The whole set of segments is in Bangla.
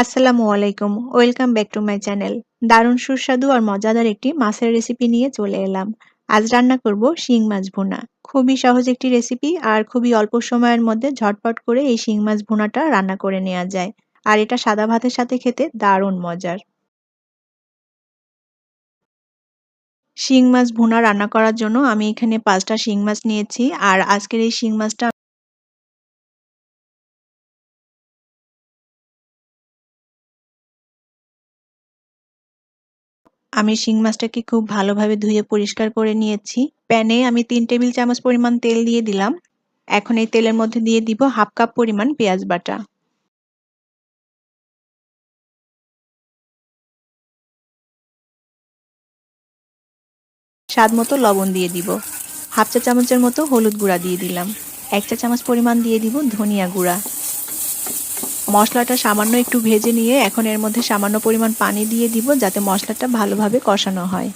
আসসালামু আলাইকুম, welcome back to my channel. দারুণ সুস্বাদু আর মজাদার একটি মাছের রেসিপি নিয়ে চলে এলাম। আজ রান্না করব শিং মাছ ভুনা। খুবই সহজ একটি রেসিপি আর খুবই অল্প সময়ের মধ্যে ঝটপট করে এই শিং মাছ ভুনাটা রান্না করে নেওয়া যায়। আর এটা সাদা ভাতের সাথে খেতে দারুণ মজার। শিং মাছ ভুনা রান্না করার জন্য আমি এখানে পাঁচটা শিং মাছ নিয়েছি আর আজকের এই শিং মাছটা আমি শিং মাছটাকে খুব ভালোভাবে ধুয়ে পরিষ্কার করে নিয়েছি। প্যানে আমি তিন টেবিল চামচ পরিমাণ তেল দিয়ে দিলাম। এখন এই তেলের মধ্যে দিয়ে দিব হাফ কাপ পরিমাণ পেঁয়াজ বাটা। স্বাদ মতো লবণ দিয়ে দিব। হাফ চা চামচের মতো হলুদ গুঁড়া দিয়ে দিলাম। এক চা চামচ পরিমাণ দিয়ে দিব ধনিয়া গুঁড়া। মশলাটা সামান্য একটু ভেজে নিয়ে এখন এর মধ্যে সামান্য পরিমাণ পানি দিয়ে দিব যাতে মশলাটা ভালোভাবে কষানো হয়।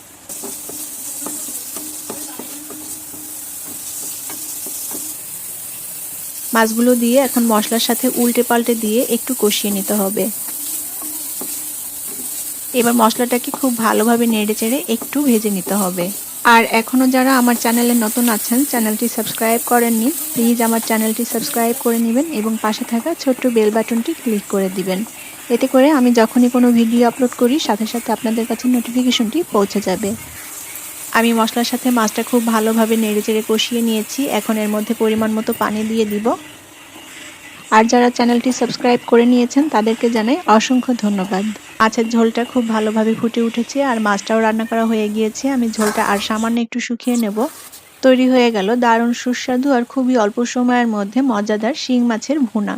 মাছগুলো দিয়ে এখন মশলার সাথে উল্টে পাল্টে দিয়ে একটু কষিয়ে নিতে হবে। এবার মশলাটাকে খুব ভালোভাবে নেড়ে চেড়ে একটু ভেজে নিতে হবে। আর এখনও যারা আমার চ্যানেলে নতুন আছেন, চ্যানেলটি সাবস্ক্রাইব করেননি প্লিজ আমার চ্যানেলটি সাবস্ক্রাইব করে নেবেন এবং পাশে থাকা ছোট্ট বেল বাটনটি ক্লিক করে দিবেন। এতে করে আমি যখনই কোনো ভিডিও আপলোড করি, সাথে সাথে আপনাদের কাছে নোটিফিকেশনটি পৌঁছে যাবে। আমি মশলার সাথে মাছটা খুব ভালোভাবে নেড়ে চেড়ে কষিয়ে নিয়েছি। এখন এর মধ্যে পরিমাণ মতো পানি দিয়ে দিব। আর যারা চ্যানেলটি সাবস্ক্রাইব করে নিয়েছেন, তাদেরকে জানাই অসংখ্য ধন্যবাদ। মাছের ঝোলটা খুব ভালোভাবে ফুটে উঠেছে আর মাছটাও রান্না করা হয়ে গিয়েছে। আমি ঝোলটা আর সামান্য একটু শুকিয়ে নেব। তৈরি হয়ে গেল দারুণ সুস্বাদু আর খুবই অল্প সময়ের মধ্যে মজাদার শিং মাছের ভুনা।